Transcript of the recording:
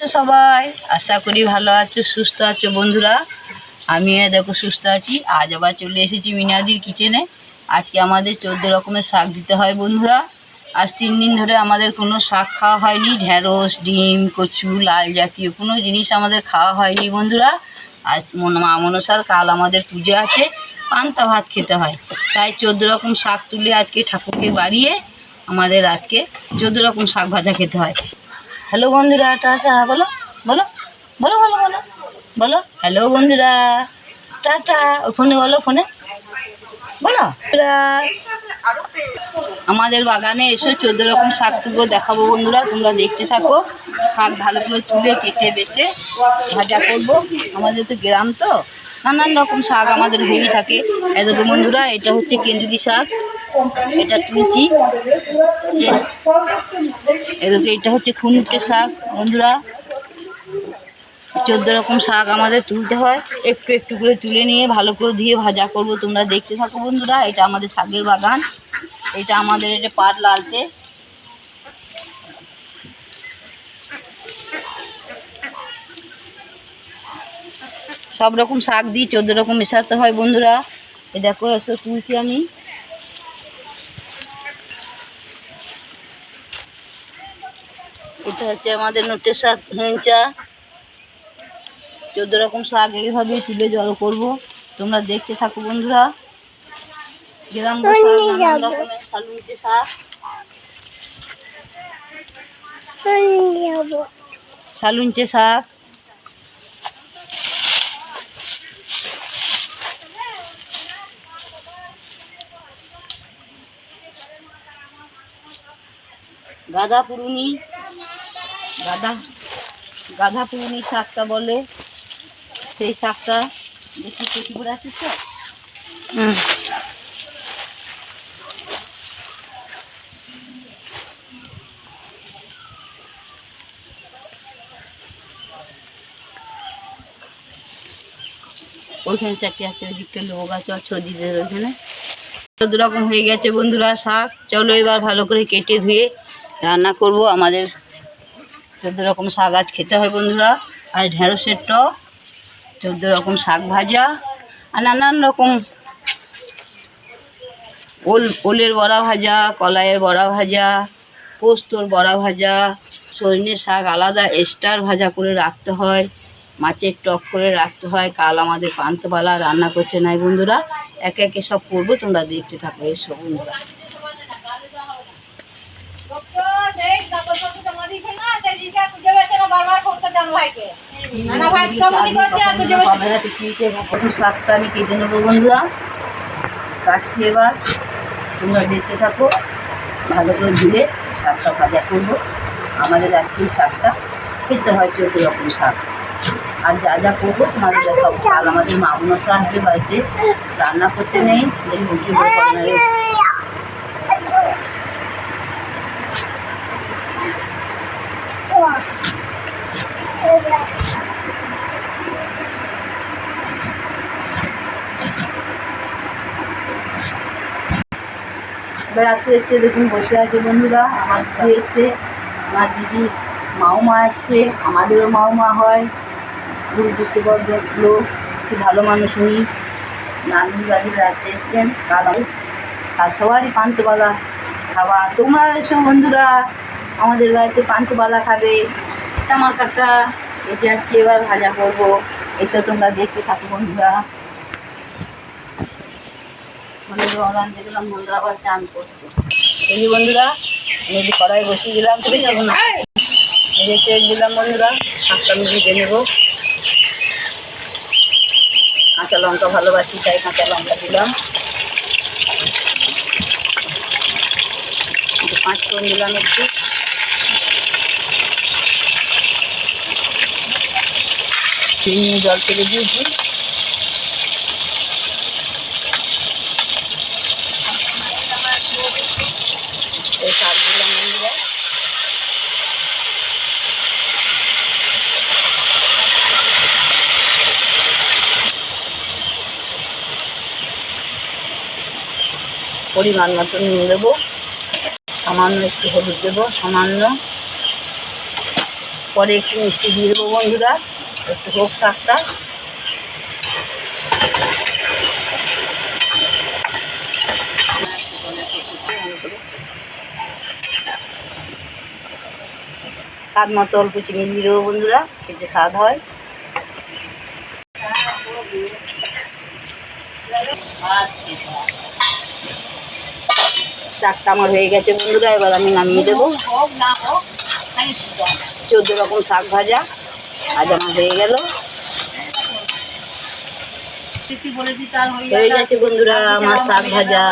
সবাই? আশা করি ভালো আছো, সুস্থ আছো বন্ধুরা। আমি দেখো সুস্থ আছি। আজ আবার চলে এসেছি মিনাদির কিচেনে আজকে আমাদের চোদ্দ রকমের শাক দিতে হয় বন্ধুরা। আজ তিন দিন ধরে আমাদের কোনো শাক খাওয়া হয়নি। ঢ্যাঁড়স ডিম, কচু, লাল জাতীয় কোনো জিনিস আমাদের খাওয়া হয়নি বন্ধুরা। আজ মা মনসার কাল আমাদের পুজো আছে। পান্তা ভাত খেতে হয়। তাই চোদ্দ রকম শাক তুলে আজকে ঠাকুরকে বাড়িয়ে আমাদের আজকে চোদ্দ রকম শাক ভাজা খেতে হয়। হ্যালো বন্ধুরা, টাটা, বলো বলো বলো বলো বলো বলো, হ্যালো বন্ধুরা, টাটা ও ফোনে বলো ফোনে, বলো। আমাদের বাগানে এসে চোদ্দ রকম শাক তুলবো দেখাবো বন্ধুরা, তোমরা দেখতে থাকো। শাক ভালো করে তুলে কেটে বেছে ভাজা করব। আমাদের তো গ্রাম তো, নানান রকম শাক আমাদের হয়েই থাকে। এদিকে বন্ধুরা, এটা হচ্ছে কেন্দুরি শাক। এটা তুলছি। এটা হচ্ছে খুনুটে শাক, বন্ধুরা। চোদ্দ রকম শাক আমাদের তুলতে হয়। একটু একটু করে তুলে নিয়ে ভালো করে দিয়ে ভাজা করব। তোমরা দেখতে থাকো, বন্ধুরা। এটা আমাদের শাকের বাগান। এটা আমাদের এটা পাট লালতে সব রকম শাক দিই চোদ্দ রকম মেশাতে হয়, বন্ধুরা। এ দেখো, এসো তুলছি আমি। এটা হচ্ছে আমাদের নোটের শাক হেঁচা চোদ্দ রকম শাক এইভাবে তুলে জল করব। তোমরা দেখতে থাকো বন্ধুরা। গ্রাম রকমের শাক। শালুঞ্চে শাক। গাঁদা পুরুনি। গাঁদা গাঁদা পুরুনি শাকটা বলে সেই শাকটা দেখি কেটে করে আছিস তো। ওইখানে চারটে আছে ওই দিকটা লোক আছে আর ছদিদের ওইখানে। চোদ্দ রকম হয়ে গেছে বন্ধুরা শাক। চলো এবার ভালো করে কেটে ধুয়ে রান্না করব আমাদের চোদ্দ রকম শাক আজ খেতে হয় বন্ধুরা। আর ঢেঁড়সের টক, চোদ্দ রকম শাক ভাজা, আর নানান রকম ওল, ওলের বড়া ভাজা, কলাইয়ের বড়া ভাজা, পোস্তর বড়া ভাজা, সজনে শাক আলাদা এক্সট্রার ভাজা করে রাখতে হয়, মাছের টক করে রাখতে হয়। কাল আমাদের পান্তপালা রান্না করতে নাই বন্ধুরা। একে একে সব করব, তোমরা দেখতে থাকো, এসো বন্ধুরা। শাকটা আমি কেটে নেব বন্ধুরা এবার তোমরা দেখতে থাকো ভালো করে শাকটা করব আমাদের আজকে শাকটা খেতে হয় চোদ্দ রকম শাক আর যা যা করব তোমাদের দেখাবো কাল আমাদের মা মশা আসবে বাড়িতে রান্না করতে নেই করে বেড়াতে এসছে দেখুন বসে আছে বন্ধুরা, আমার দিদি এসছে, আমার দিদি মাও মা এসছে, আমাদেরও মাও মা হয় খুব দুঃখবদ্ধ লোক খুব ভালো মানুষ উনি। নানুর বাড়ির রাখতে এসছেন আমি- সবারই পান্তবালা খাওয়া তোমরা এসো বন্ধুরা, আমাদের বাড়িতে পান্তুবালা খাবে। আমার কাটা এই যাচ্ছি এবার ভাজা করব। এসো তোমরা দেখতে থাকো বন্ধুরা। মানে দেখলাম বন্ধুরা আবার চান করছে। এই বন্ধুরা আমি কড়াই বসিয়ে দিলাম যাব না এই! তেল দিলাম বন্ধুরা শাকটা আমি ভেজে নেব। কাঁচা লঙ্কা ভালোবাসি তাই কাঁচা লঙ্কা দিলাম। পাঁচ ফোড়ন দিলাম একটু। জল থেকে দিয়েছি এই শাক দিলাম বন্ধুরা পরিমাণ মতো নুন দেবো। সামান্য একটু হলুদ দেবো, সামান্য। পরে একটু মিষ্টি দিয়ে দেবো বন্ধুরা, একটু হোক শাকটা স্বাদ মতো অল্প চিনি দিয়ে দেবো বন্ধুরা খেতে স্বাদ হয়। শাকটা আমার হয়ে গেছে বন্ধুরা, এবার আমি নামিয়ে দেবো। চোদ্দ রকম শাক ভাজা, আজ আমার হয়ে গেল। হয়ে গেছে বন্ধুরা আমার শাক ভাজা।